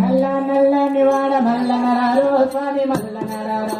నల్ల నల్లని వాడ మల్ల నరారు స్వామి మల్ల నరారా